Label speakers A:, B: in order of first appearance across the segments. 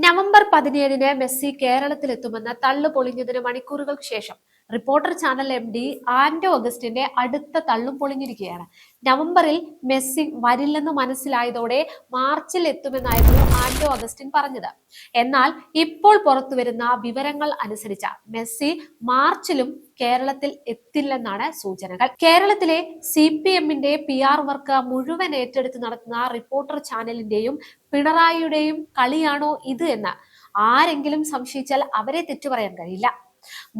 A: November പതിനേഴിന് Messi കേരളത്തിലെത്തുമെന്ന് തള്ളു പൊളിഞ്ഞതിന് മണിക്കൂറുകൾക്ക് ശേഷം reporter channel M D Anto അഗസ്റ്റിന്റെ അടുത്ത തള്ളും പൊളിഞ്ഞിരിക്കുകയാണ്. നവംബറിൽ മെസ്സി വരില്ലെന്ന് മനസ്സിലായതോടെ മാർച്ചിൽ എത്തുമെന്നായിരുന്നു ആൻഡോ അഗസ്റ്റിൻ പറഞ്ഞത്. എന്നാൽ ഇപ്പോൾ പുറത്തു വരുന്ന വിവരങ്ങൾ അനുസരിച്ച മെസ്സി മാർച്ചിലും കേരളത്തിൽ എത്തില്ലെന്നാണ് സൂചനകൾ. കേരളത്തിലെ സി പി എമ്മിന്റെ പി ആർ വർക്ക് മുഴുവൻ ഏറ്റെടുത്ത് നടത്തുന്ന റിപ്പോർട്ടർ ചാനലിന്റെയും പിണറായിയുടെയും കളിയാണോ ഇത് എന്ന് ആരെങ്കിലും സംശയിച്ചാൽ അവരെ തെറ്റു പറയാൻ കഴിയില്ല.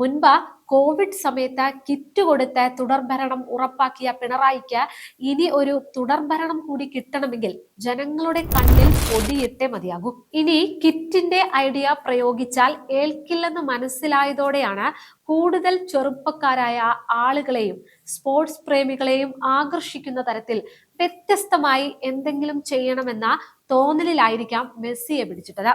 A: മുൻപ് കോവിഡ് സമയത്ത് കിറ്റ് കൊടുത്ത് തുടർഭരണം ഉറപ്പാക്കിയ പിണറായിക്ക് ഇനി ഒരു തുടർഭരണം കൂടി കിട്ടണമെങ്കിൽ ജനങ്ങളുടെ കണ്ണിൽ പൊടിയിട്ടേ മതിയാകൂ. ഇനി കിറ്റിന്റെ ഐഡിയ പ്രയോഗിച്ചാൽ ഏൽക്കില്ലെന്ന് മനസ്സിലായതോടെയാണ് കൂടുതൽ ചെറുപ്പക്കാരായ ആളുകളെയും സ്പോർട്സ് പ്രേമികളെയും ആകർഷിക്കുന്ന തരത്തിൽ വ്യത്യസ്തമായി എന്തെങ്കിലും ചെയ്യണമെന്ന തോന്നലിലായിരിക്കാം മെസ്സിയെ പിടിച്ചിട്ടത്.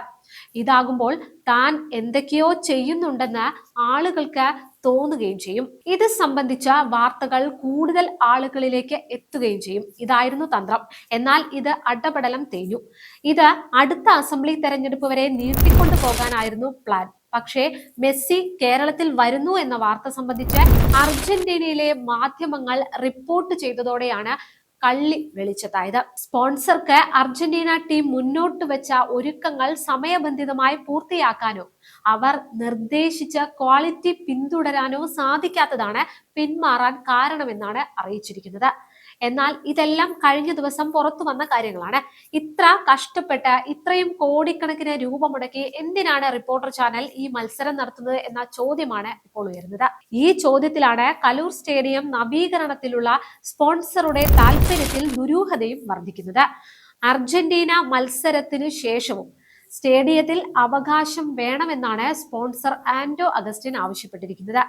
A: ഇതാകുമ്പോൾ താൻ എന്തൊക്കെയോ ചെയ്യുന്നുണ്ടെന്ന് ആളുകൾക്ക് തോന്നുകയും ചെയ്യും. ഇത് സംബന്ധിച്ച വാർത്തകൾ കൂടുതൽ ആളുകളിലേക്ക് എത്തുകയും ചെയ്യും. ഇതായിരുന്നു തന്ത്രം. എന്നാൽ ഇത് അടപടലം തേഞ്ഞു. ഇത് അടുത്ത അസംബ്ലി തെരഞ്ഞെടുപ്പ് വരെ നീട്ടിക്കൊണ്ടു പോകാനായിരുന്നു പ്ലാൻ. പക്ഷേ മെസ്സി കേരളത്തിൽ വരുന്നു എന്ന വാർത്ത സംബന്ധിച്ച് അർജന്റീനയിലെ മാധ്യമങ്ങൾ റിപ്പോർട്ട് ചെയ്തതോടെയാണ് കള്ളി വെളിച്ചത്തായത് സ്പോൺസർക്ക് അർജന്റീന ടീം മുന്നോട്ട് വെച്ച ഒരുക്കങ്ങൾ സമയബന്ധിതമായി പൂർത്തിയാക്കാനോ അവർ നിർദ്ദേശിച്ച ക്വാളിറ്റി പിന്തുടരാനോ സാധിക്കാത്തതാണ് പിന്മാറാൻ കാരണമെന്നാണ് അറിയിച്ചിരിക്കുന്നത്. എന്നാൽ ഇതെല്ലാം കഴിഞ്ഞ ദിവസം പുറത്തു വന്ന കാര്യങ്ങളാണ്. ഇത്ര കഷ്ടപ്പെട്ട ഇത്രയും കോടിക്കണക്കിന് രൂപ മുടക്കി എന്തിനാണ് റിപ്പോർട്ടർ ചാനൽ ഈ മത്സരം നടത്തുന്നത് എന്ന ചോദ്യമാണ് ഇപ്പോൾ ഉയരുന്നത്. ഈ ചോദ്യത്തിലാണ് കലൂർ സ്റ്റേഡിയം നവീകരണത്തിലുള്ള സ്പോൺസറുടെ താല്പര്യത്തിൽ ദുരൂഹതയും വർദ്ധിക്കുന്നത്. അർജന്റീന മത്സരത്തിന് ശേഷവും സ്റ്റേഡിയത്തിൽ അവകാശം വേണമെന്നാണ് സ്പോൺസർ ആൻഡോ അഗസ്റ്റിൻ ആവശ്യപ്പെട്ടിരിക്കുന്നത്.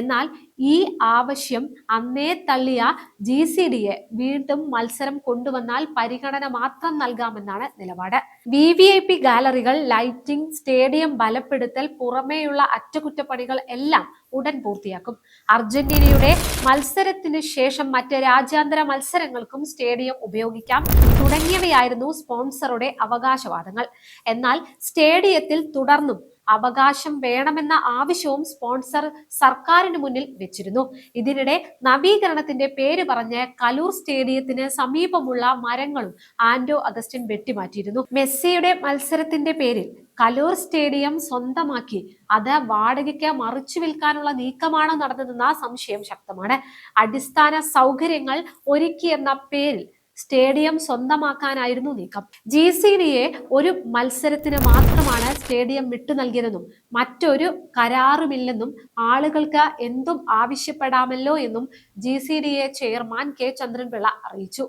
A: എന്നാൽ ഈ ആവശ്യം അന്നേ തള്ളിയ ജി സി ഡിയെ വീണ്ടും മത്സരം കൊണ്ടുവന്നാൽ പരിഗണന മാത്രം നൽകാമെന്നാണ് നിലപാട്. വി വി ഐ പി ഗാലറികൾ ലൈറ്റിംഗ് സ്റ്റേഡിയം ബലപ്പെടുത്തൽ പുറമേയുള്ള അറ്റകുറ്റപ്പണികൾ എല്ലാം ഉടൻ പൂർത്തിയാക്കും. അർജന്റീനയുടെ മത്സരത്തിന് ശേഷം മറ്റ് രാജ്യാന്തര മത്സരങ്ങൾക്കും സ്റ്റേഡിയം ഉപയോഗിക്കാം. തുടങ്ങിയവയായിരുന്നു സ്പോൺസറുടെ അവകാശവാദങ്ങൾ. എന്നാൽ സ്റ്റേഡിയത്തിൽ തുടർന്നും അവകാശം വേണമെന്ന ആവശ്യവും സ്പോൺസർ സർക്കാരിന് മുന്നിൽ വെച്ചിരുന്നു. ഇതിനിടെ നവീകരണത്തിന്റെ പേര് പറഞ്ഞ് കലൂർ സ്റ്റേഡിയത്തിന് സമീപമുള്ള മരങ്ങളും ആന്റോ അഗസ്റ്റിൻ വെട്ടിമാറ്റിയിരുന്നു. മെസ്സിയുടെ മത്സരത്തിന്റെ പേരിൽ കലൂർ സ്റ്റേഡിയം സ്വന്തമാക്കി. അത് വാടകയ്ക്ക് മറിച്ചു വിൽക്കാനുള്ള നീക്കമാണോ നടന്നതെന്ന സംശയം ശക്തമാണ്. അടിസ്ഥാന സൗകര്യങ്ങൾ ഒരുക്കിയെന്ന പേരിൽ സ്റ്റേഡിയം സ്വന്തമാക്കാനായിരുന്നു നീക്കം. ജി സി ഒരു മത്സരത്തിന് മാത്രമാണ് സ്റ്റേഡിയം വിട്ടു നൽകിയതെന്നും മറ്റൊരു കരാറുമില്ലെന്നും ആളുകൾക്ക് എന്തും ആവശ്യപ്പെടാമല്ലോ എന്നും G C chairman K. Chandranpillai അറിയിച്ചു.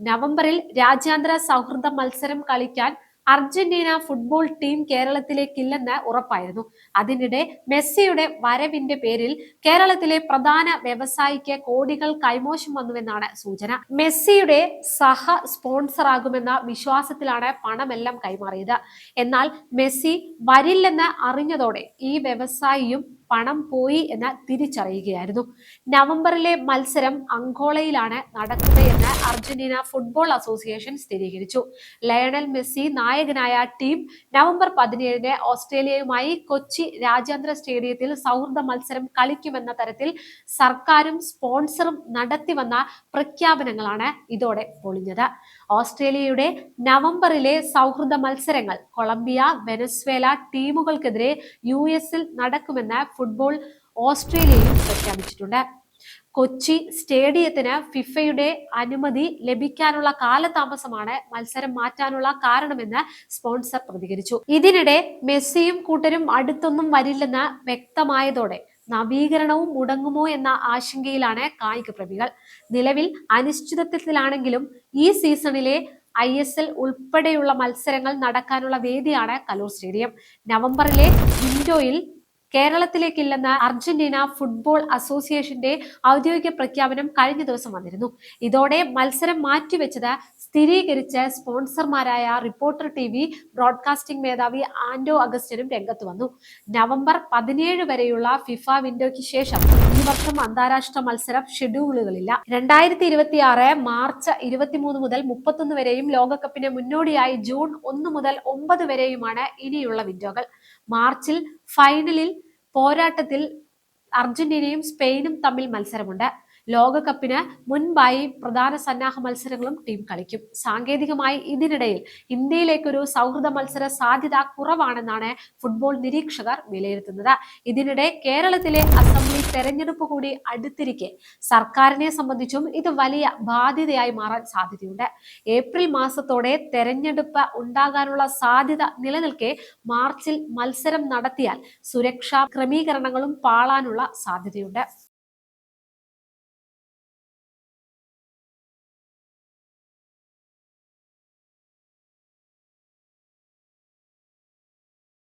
A: നവംബറിൽ രാജ്യാന്തര സൗഹൃദ മത്സരം കളിക്കാൻ അർജന്റീന ഫുട്ബോൾ ടീം കേരളത്തിലേക്കില്ലെന്ന് ഉറപ്പായിരുന്നു. അതിനിടെ മെസ്സിയുടെ വരവിന്റെ പേരിൽ കേരളത്തിലെ പ്രധാന വ്യവസായിക്ക് കോടികൾ കൈമോശം വന്നുവെന്നാണ് സൂചന. മെസ്സിയുടെ സഹ സ്പോൺസറാകുമെന്ന വിശ്വാസത്തിലാണ് പണമെല്ലാം കൈമാറിയത്. എന്നാൽ മെസ്സി വരില്ലെന്ന് അറിഞ്ഞതോടെ ഈ വ്യവസായിയും പണം പോയി എന്ന് തിരിച്ചറിയുകയായിരുന്നു. നവംബറിലെ മത്സരം അങ്കോളയിലാണ് നടക്കുകയെന്ന് അർജന്റീന ഫുട്ബോൾ അസോസിയേഷൻ സ്ഥിരീകരിച്ചു. ലയണൽ മെസ്സി നായകനായ ടീം നവംബർ പതിനേഴിന് ഓസ്ട്രേലിയയുമായി കൊച്ചി രാജ്യാന്തര സ്റ്റേഡിയത്തിൽ സൗഹൃദ മത്സരം കളിക്കുമെന്ന തരത്തിൽ സർക്കാരും സ്പോൺസറും നടത്തിവന്ന പ്രഖ്യാപനങ്ങളാണ് ഇതോടെ പൊളിഞ്ഞത്. ഓസ്ട്രേലിയയുടെ നവംബറിലെ സൗഹൃദ മത്സരങ്ങൾ കൊളംബിയ വെനസ്വേല ടീമുകൾക്കെതിരെ യു എസിൽ നടക്കുമെന്ന് ഫുട്ബോൾ ഓസ്ട്രേലിയയും പ്രഖ്യാപിച്ചിട്ടുണ്ട്. കൊച്ചി സ്റ്റേഡിയത്തിന് ഫിഫയുടെ അനുമതി ലഭിക്കാനുള്ള കാലതാമസമാണ് മത്സരം മാറ്റാനുള്ള കാരണമെന്ന് സ്പോൺസർ പ്രതികരിച്ചു. ഇതിനിടെ മെസ്സിയും കൂട്ടരും അടുത്തൊന്നും വരില്ലെന്ന് വ്യക്തമായതോടെ നവീകരണവും മുടങ്ങുമോ എന്ന ആശങ്കയിലാണ് കായിക പ്രേമികൾ. നിലവിൽ അനിശ്ചിതത്വത്തിലാണെങ്കിലും ഈ സീസണിലെ ഐ എസ് എൽ ഉൾപ്പെടെയുള്ള മത്സരങ്ങൾ നടക്കാനുള്ള വേദിയാണ് കലൂർ സ്റ്റേഡിയം. നവംബറിലെ വിൻഡോയിൽ കേരളത്തിലേക്കില്ലെന്ന അർജന്റീന ഫുട്ബോൾ അസോസിയേഷന്റെ ഔദ്യോഗിക പ്രഖ്യാപനം കഴിഞ്ഞ ദിവസം വന്നിരുന്നു. ഇതോടെ മത്സരം മാറ്റിവെച്ചത് സ്ഥിരീകരിച്ച് സ്പോൺസർമാരായ റിപ്പോർട്ടർ ടി വി ബ്രോഡ്കാസ്റ്റിംഗ് മേധാവി ആൻഡോ അഗസ്റ്റിനും രംഗത്ത് വന്നു. നവംബർ പതിനേഴ് വരെയുള്ള ഫിഫ വിൻഡോയ്ക്ക് ശേഷം ഈ വർഷം അന്താരാഷ്ട്ര മത്സരം ഷെഡ്യൂളുകളില്ല. രണ്ടായിരത്തി ഇരുപത്തി ആറ് മാർച്ച് ഇരുപത്തിമൂന്ന് മുതൽ മുപ്പത്തൊന്ന് വരെയും ലോകകപ്പിന് മുന്നോടിയായി ജൂൺ ഒന്ന് മുതൽ ഒമ്പത് വരെയുമാണ് ഇനിയുള്ള വിൻഡോകൾ. മാർച്ചിൽ ഫൈനലിൽ പോരാട്ടത്തിൽ അർജന്റീനയും സ്പെയിനും തമ്മിൽ മത്സരമുണ്ട്. ലോകകപ്പിന് മുൻപായി പ്രധാന സന്നാഹ മത്സരങ്ങളും ടീം കളിക്കും. സാങ്കേതികമായി ഇതിനിടയിൽ ഇന്ത്യയിലേക്കൊരു സൗഹൃദ മത്സര സാധ്യത കുറവാണെന്നാണ് ഫുട്ബോൾ നിരീക്ഷകർ വിലയിരുത്തുന്നത്. ഇതിനിടെ കേരളത്തിലെ അസംബ്ലി തെരഞ്ഞെടുപ്പ് കൂടി അടുത്തിരിക്കെ. സർക്കാരിനെ സംബന്ധിച്ചും ഇത് വലിയ ബാധ്യതയായി മാറാൻ സാധ്യതയുണ്ട്. ഏപ്രിൽ മാസത്തോടെ തെരഞ്ഞെടുപ്പ് ഉണ്ടാകാനുള്ള സാധ്യത നിലനിൽക്കെ മാർച്ചിൽ മത്സരം നടത്തിയാൽ സുരക്ഷാ ക്രമീകരണങ്ങളും പാളാനുള്ള സാധ്യതയുണ്ട്.